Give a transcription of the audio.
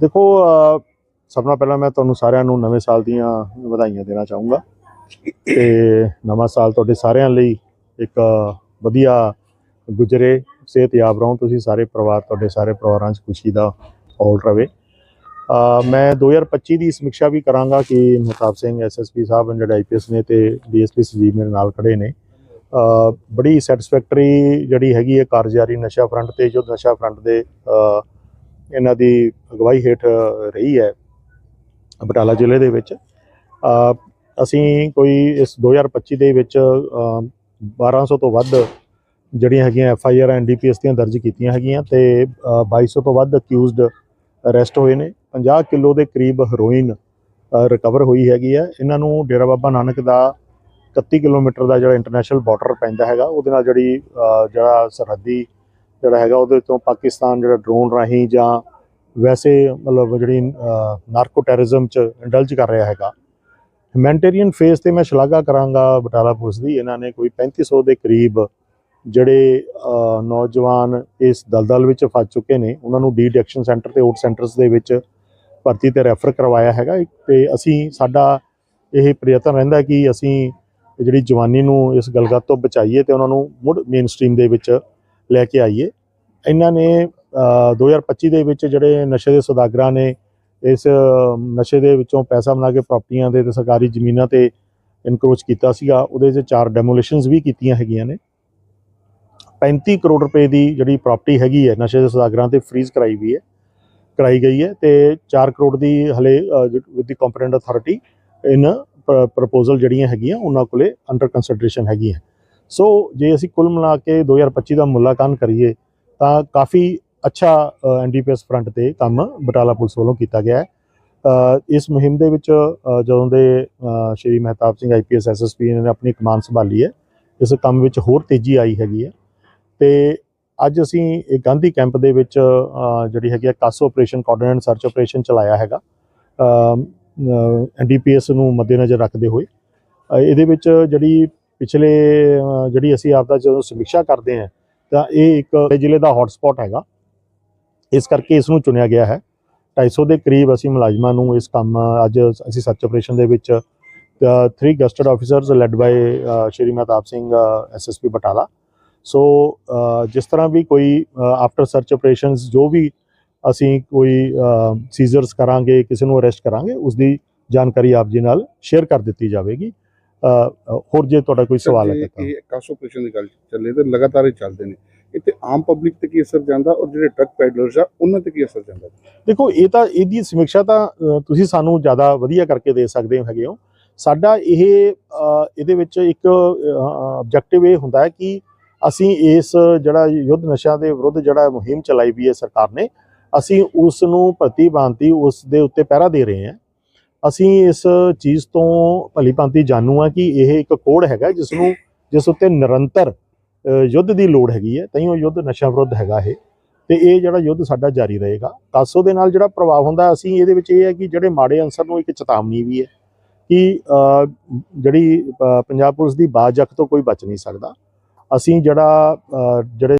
ਦੇਖੋ ਸਭ ਤੋਂ ਪਹਿਲਾਂ ਮੈਂ ਤੁਹਾਨੂੰ ਸਾਰਿਆਂ ਨੂੰ ਨਵੇਂ ਸਾਲ ਦੀਆਂ ਵਧਾਈਆਂ ਦੇਣਾ ਚਾਹੂੰਗਾ ਤੇ ਨਵਾਂ ਸਾਲ ਤੁਹਾਡੇ ਸਾਰਿਆਂ ਲਈ ਇੱਕ ਵਧੀਆ ਗੁਜ਼ਰੇ ਸਿਹਤਯਾਬ ਰਹੋ ਤੁਸੀਂ ਸਾਰੇ ਪਰਿਵਾਰ ਤੁਹਾਡੇ ਸਾਰੇ ਪਰਿਵਾਰਾਂ 'ਚ ਖੁਸ਼ੀ ਦਾ ਮਾਹੌਲ ਰਵੇ। ਅ, ਮੈਂ 2025 ਦੀ ਸਮੀਖਿਆ ਵੀ ਕਰਾਂਗਾ ਕਿ ਮਹਤਾਬ ਸਿੰਘ ਐਸਐਸਪੀ ਸਾਹਿਬ ਜਿਹੜੇ ਆਈਪੀਐਸ ਨੇ ਤੇ ਡੀਐਸਪੀ ਸੰਜੀਵ ਮੇਰੇ ਨਾਲ ਖੜੇ ਨੇ। ਬੜੀ ਸੈਟੀਸਫੈਕਟਰੀ ਜਿਹੜੀ ਹੈਗੀ ਹੈ ਕਾਰਜਕਾਰੀ ਨਸ਼ਾ ਫਰੰਟ ਤੇ ਜੋ ਨਸ਼ਾ ਫਰੰਟ ਦੇ ਇਹਨਾਂ ਦੀ ਅਗਵਾਈ ਹੇਠ ਰਹੀ ਹੈ ਬਟਾਲਾ ਜ਼ਿਲ੍ਹੇ ਦੇ ਵਿੱਚ। ਅਸੀਂ ਕੋਈ ਇਸ 2025 ਦੇ ਵਿੱਚ ਅ, 1200 ਤੋਂ ਵੱਧ ਜਿਹੜੀਆਂ ਹੈਗੀਆਂ ਐਫ ਆਈ ਆਰ ਐਨਡੀਪੀਐਸ ਦੀਆਂ ਦਰਜ ਕੀਤੀਆਂ ਹੈਗੀਆਂ ਤੇ ਅ, 2200 ਤੋਂ ਵੱਧ ਅਕਿਊਜ਼ਡ ਅਰੈਸਟ ਹੋਏ ਨੇ। 50 ਕਿਲੋ ਦੇ ਕਰੀਬ ਹੈਰੋਇਨ ਰਿਕਵਰ ਹੋਈ ਹੈਗੀ ਹੈ। ਇਹਨਾਂ ਨੂੰ ਡੇਰਾ ਬਾਬਾ ਨਾਨਕ ਦਾ 31 ਕਿਲੋਮੀਟਰ ਦਾ ਜਿਹੜਾ ਇੰਟਰਨੈਸ਼ਨਲ ਬਾਰਡਰ ਪੈਂਦਾ ਹੈਗਾ ਉਹਦੇ ਨਾਲ ਜਿਹੜੀ ਜਿਹੜਾ ਸਰਹੱਦੀ ਜਿਹੜਾ ਹੈਗਾ ਉਹਦੇ ਤੋਂ ਪਾਕਿਸਤਾਨ ਜਿਹੜਾ ਡਰੋਨ ਰਾਹੀਂ ਜਾਂ ਵੈਸੇ ਮਤਲਬ ਜਿਹੜੀ ਨਾਰਕੋ ਟੈਰਰਿਜ਼ਮ ਚ ਇੰਡਲਜ ਕਰ ਰਿਹਾ ਹੈਗਾ। ਹਿਊਮੈਨਟੇਰੀਅਨ ਫੇਸ ਤੇ ਮੈਂ ਸ਼ਲਾਘਾ ਕਰਾਂਗਾ ਬਟਾਲਾ ਪੁਲਿਸ ਦੀ। ਇਹਨਾਂ ਨੇ ਕੋਈ 3500 ਦੇ ਕਰੀਬ ਜਿਹੜੇ ਨੌਜਵਾਨ ਇਸ ਦਲਦਲ ਵਿੱਚ ਫਸ ਚੁੱਕੇ ਨੇ, ਉਹਨਾਂ ਨੂੰ ਡੀ ਐਕਸ਼ਨ ਸੈਂਟਰ ਤੇ ਓਟ ਸੈਂਟਰਸ ਦੇ ਵਿੱਚ ਭਰਤੀ ਤੇ ਰੈਫਰ ਕਰਵਾਇਆ ਹੈਗਾ। ਇੱਕ ਤੇ ਅਸੀਂ, ਸਾਡਾ ਇਹ ਪ੍ਰਯਤਨ ਰਹਿੰਦਾ ਕਿ ਅਸੀਂ ਜਿਹੜੀ ਜਵਾਨੀ ਨੂੰ ਇਸ ਗਲਗਤ ਤੋਂ ਬਚਾਈਏ ਤੇ ਉਹਨਾਂ ਨੂੰ ਮੁੜ ਮੇਨ ਸਟ੍ਰੀਮ ਦੇ ਵਿੱਚ ਲੈ ਕੇ ਆਈਏ। ਇਹਨਾਂ ਨੇ ਅ, 2025 ਦੇ ਵਿੱਚ ਜਿਹੜੇ ਨਸ਼ੇ ਦੇ ਸੌਦਾਗਰਾਂ ਨੇ ਇਸ ਨਸ਼ੇ ਦੇ ਵਿੱਚੋਂ ਪੈਸਾ ਬਣਾ ਕੇ ਪ੍ਰਾਪਰਟੀਆਂ ਦੇ ਤੇ ਸਰਕਾਰੀ ਜ਼ਮੀਨਾਂ ਤੇ ਇਨਕਰੋਚ ਕੀਤਾ ਸੀਗਾ। ਉਹਦੇ 'ਚ ਚਾਰ ਡੈਮੋਲੀਸ਼ਨਸ ਵੀ ਕੀਤੀਆਂ ਹੈਗੀਆਂ ਨੇ। 35 ਕਰੋੜ ਰੁਪਏ ਦੀ ਜਿਹੜੀ ਪ੍ਰਾਪਰਟੀ ਹੈਗੀ ਹੈ ਨਸ਼ੇ ਦੇ ਸੌਦਾਗਰਾਂ ਤੇ ਫ੍ਰੀਜ਼ ਕਰਾਈ ਵੀ ਹੈ ਕਰਾਈ ਗਈ ਹੈ ਤੇ 4 ਕਰੋੜ ਦੀ ਹਲੇ with the competent authority in proposal ਜਿਹੜੀਆਂ ਹੈਗੀਆਂ ਉਹਨਾਂ ਕੋਲੇ ਅੰਡਰ ਕੰਸੀਡਰੇਸ਼ਨ ਹੈਗੀਆਂ। ਸੋ ਜੇ ਅਸੀਂ ਕੁੱਲ ਮਿਲਾ ਕੇ 2025 ਦਾ ਮੁੱਲਾਂਕਣ ਕਰੀਏ, ਤਾਂ ਕਾਫੀ ਅੱਛਾ ਐਨਡੀਪੀਐਸ ਫਰੰਟ ਤੇ ਕੰਮ ਬਟਾਲਾ ਪੁਲਿਸ ਵੱਲੋਂ ਕੀਤਾ ਗਿਆ ਹੈ। ਇਸ ਮੁਹਿੰਮ ਦੇ ਵਿੱਚ ਜਦੋਂ ਦੇ ਸ਼੍ਰੀ ਮਹਿਤਾਬ ਸਿੰਘ ਆਈਪੀਐਸ ਐਸਐਸਪੀ ਨੇ ਆਪਣੀ ਕਮਾਨ ਸੰਭਾਲੀ ਹੈ, ਇਸ ਕੰਮ ਵਿੱਚ ਹੋਰ ਤੇਜ਼ੀ ਆਈ ਹੈਗੀ ਹੈ। ਤੇ ਅੱਜ ਅਸੀਂ ਇਹ ਗਾਂਧੀ ਕੈਂਪ ਦੇ ਵਿੱਚ ਜਿਹੜੀ ਹੈਗੀ ਆ ਕਾਸ ਆਪਰੇਸ਼ਨ ਕੋਆਰਡੀਨੇਟ ਸਰਚ ਆਪਰੇਸ਼ਨ ਚਲਾਇਆ ਹੈਗਾ। ਐਨਡੀਪੀਐਸ ਨੂੰ ਮੱਦੇਨਜ਼ਰ ਰੱਖਦੇ ਹੋਏ ਇਹਦੇ ਵਿੱਚ ਜਿਹੜੀ ਪਿਛਲੇ ਜਿਹੜੀ ਅਸੀਂ ਆਪਦਾ ਜਦੋਂ ਸਮੀਖਿਆ ਕਰਦੇ ਹਾਂ, ਤਾਂ ਇਹ ਇੱਕ ਜ਼ਿਲ੍ਹੇ ਦਾ ਹੌਟਸਪੌਟ ਹੈਗਾ। ਇਸ ਕਰਕੇ ਇਸ ਨੂੰ ਚੁਣਿਆ ਗਿਆ ਹੈ। 250 ਦੇ ਕਰੀਬ ਅਸੀਂ ਮੁਲਾਜ਼ਮਾਂ ਨੂੰ ਇਸ ਕੰਮ, ਅੱਜ ਅਸੀਂ ਸਰਚ ਆਪਰੇਸ਼ਨ ਦੇ ਵਿੱਚ three gazetted officers led by Shri Mehtab Singh SSP Batala. So ਜਿਸ ਤਰ੍ਹਾਂ ਵੀ ਕੋਈ ਆਫਟਰ ਸਰਚ ਆਪਰੇਸ਼ਨਸ ਜੋ ਵੀ ਅਸੀਂ ਕੋਈ ਸੀਜ਼ਰਸ ਕਰਾਂਗੇ, ਕਿਸੇ ਨੂੰ ਅਰੈਸਟ ਕਰਾਂਗੇ ਉਸ ਦੀ ਜਾਣਕਾਰੀ ਆਪ ਜੀ ਨਾਲ ਸ਼ੇਅਰ ਕਰ ਦਿੱਤੀ ਜਾਵੇਗੀ। ਹੋਰ ਜੇ ਤੁਹਾਡਾ ਕੋਈ ਸਵਾਲ ਹੈ ਤਾਂ ਇਹ ਕਾਸ ਆਪਰੇਸ਼ਨ ਦੀ ਗੱਲ ਚੱਲੇ ਤੇ ਲਗਾਤਾਰ ਹੀ ਚੱਲਦੇ ਨੇ। ਇੱਥੇ ਆਮ ਪਬਲਿਕ ਤੇ ਕੀ ਅਸਰ ਜਾਂਦਾ ਔਰ ਜਿਹੜੇ ਟਰੱਕ ਪੈਡਲਰਸ ਆ ਉਹਨਾਂ ਤੇ ਕੀ ਅਸਰ ਜਾਂਦਾ? ਦੇਖੋ ਇਹ ਤਾਂ ਇਹਦੀ ਸਮੀਖਿਆ ਤਾਂ ਤੁਸੀਂ ਸਾਨੂੰ ਜ਼ਿਆਦਾ ਵਧੀਆ ਕਰਕੇ ਦੇ ਸਕਦੇ ਹੋ ਹੈਗੇ ਹੋ। ਸਾਡਾ ਇਹ ਇਹਦੇ ਵਿੱਚ ਇੱਕ ਆਬਜੈਕਟਿਵ ਇਹ ਹੁੰਦਾ ਹੈ ਕਿ ਅਸੀਂ ਇਸ ਜਿਹੜਾ ਯੁੱਧ ਨਸ਼ਾ ਦੇ ਵਿਰੁੱਧ ਜਿਹੜਾ ਮੁਹਿੰਮ ਚਲਾਈ ਵੀ ਹੈ ਸਰਕਾਰ ਨੇ ਅਸੀਂ ਉਸ ਨੂੰ ਭਰਤੀ ਭਾਂਤੀ ਉਸ ਦੇ ਉੱਤੇ ਪਹਿਰਾ ਦੇ ਰਹੇ ਹਾਂ। ਅਸੀਂ ਇਸ ਚੀਜ਼ ਤੋਂ ਭਲੀ ਭਾਂਤੀ ਜਾਣੂ ਆ ਕਿ ਇਹ ਇੱਕ ਕੋੜ ਹੈਗਾ ਜਿਸ ਨੂੰ ਜਿਸ ਉੱਤੇ ਨਿਰੰਤਰ ਯੁੱਧ ਦੀ ਲੋੜ ਹੈਗੀ ਹੈ ਤਈਓ ਯੁੱਧ ਨਸ਼ਾ ਵਿਰੁੱਧ ਹੈਗਾ ਇਹ। ਤੇ ਇਹ ਜਿਹੜਾ ਯੁੱਧ ਸਾਡਾ ਜਾਰੀ ਰਹੇਗਾ ਕਾਸੋ ਦੇ ਨਾਲ ਜਿਹੜਾ ਪ੍ਰਭਾਵ ਹੁੰਦਾ, ਅਸੀਂ ਇਹਦੇ ਵਿੱਚ ਇਹ ਹੈ ਕਿ ਜਿਹੜੇ ਮਾੜੇ ਅਨਸਰ ਨੂੰ ਇੱਕ ਚੇਤਾਵਨੀ ਵੀ ਹੈ ਕਿ ਜਿਹੜੀ ਪੰਜਾਬ ਪੁਲਿਸ ਦੀ ਬਾਜਕ ਤੋਂ ਕੋਈ ਬਚ ਨਹੀਂ ਸਕਦਾ। ਅਸੀਂ ਜਿਹੜਾ ਜਿਹੜੇ